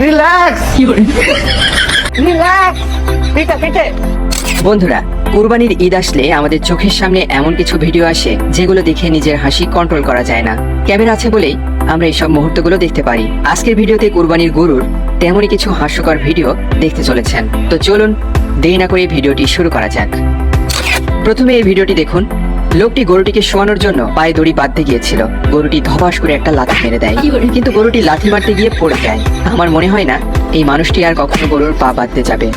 Relax বন্ধুরা, কুরবানির ঈদ আসলে আমাদের চোখের সামনে এমন কিছু ভিডিও আসে যেগুলো দেখে নিজের হাসি কন্ট্রোল করা যায় না। ক্যামেরা আছে বলেই আমরা এইসব মুহূর্তগুলো দেখতে পারি। আজকের ভিডিওতে কুরবানির গরুর তেমনই কিছু হাস্যকর ভিডিও দেখতে চলেছেন। তো চলুন, দেরি না করে ভিডিওটি শুরু করা যাক। প্রথমে এই ভিডিওটি দেখুন। লোকটি গরুটিকে শোয়ানোর জন্য পায়ে দড়ি বাঁধতে গিয়েছিল। গরুটি ধপাস করে একটা লাথি মেরে দেয়। কিন্তু গরুটি লাথি মারতে গিয়ে পড়ে যায়। আমার মনে হয় না এই মানুষটি আর কখনো গরুর পা বাঁধতে যাবে।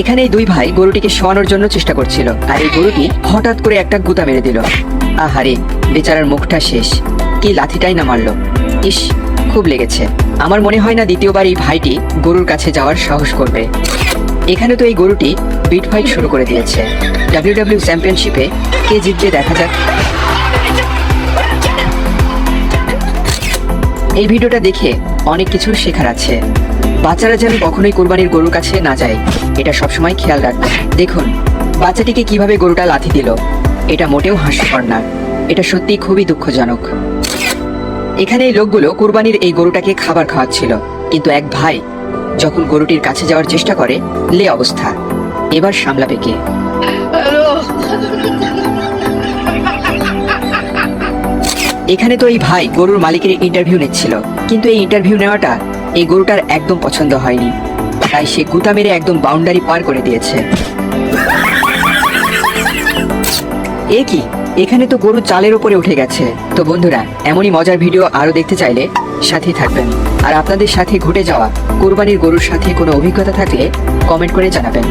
এখানে এই দুই ভাই গরুটিকে শোয়ানোর জন্য চেষ্টা করছিল। আর এই গরুটি হঠাৎ করে একটা গুতা মেরে দিল। আহারে বেচারার মুখটা শেষ। কি লাথিটাই না মারলো। ইস খুব লেগেছে। আমার মনে হয় না দ্বিতীয়বার এই ভাইটি গরুর কাছে যাওয়ার সাহস করবে। এখানে তো এই গরুটি বিট ফাইট শুরু করে দিয়েছে। ডাব্লিউডাব্লিউ চ্যাম্পিয়নশিপে কে জিতবে দেখা যাক। এই ভিডিওটা দেখে অনেক কিছু শেখার আছে। বাচ্চারা যেন কখনোই কোরবানির গরুর কাছে না যায়, এটা সবসময় খেয়াল রাখবে। দেখুন, বাচ্চাটিকে কীভাবে গরুটা লাথি দিল, এটা মোটেও হাস্যকর না। এটা সত্যি খুবই দুঃখজনক। এখানে এই লোকগুলো কোরবানির এই গরুটাকে খাবার খাওয়াচ্ছিল, কিন্তু এক ভাই যখন গরুটির কাছে যাওয়ার চেষ্টা করে, লে অবস্থা। এবার সামলাবে কে? এখানে তো এই ভাই গরুর মালিকের ইন্টারভিউ নিচ্ছিল, কিন্তু এই ইন্টারভিউ নেওয়াটা এই গরুটার একদম পছন্দ হয়নি। তাই সে গুতা মেরে একদম বাউন্ডারি পার করে দিয়েছে। এ কি? এখানে তো গরু চালের উপরে উঠে গেছে। তো বন্ধুরা, এমনই মজার ভিডিও আরও দেখতে চাইলে সাথেই থাকবেন। আর আপনাদের সাথে ঘটে যাওয়া কোরবানির গরুর সাথে কোনো অভিজ্ঞতা থাকলে কমেন্ট করে জানাবেন।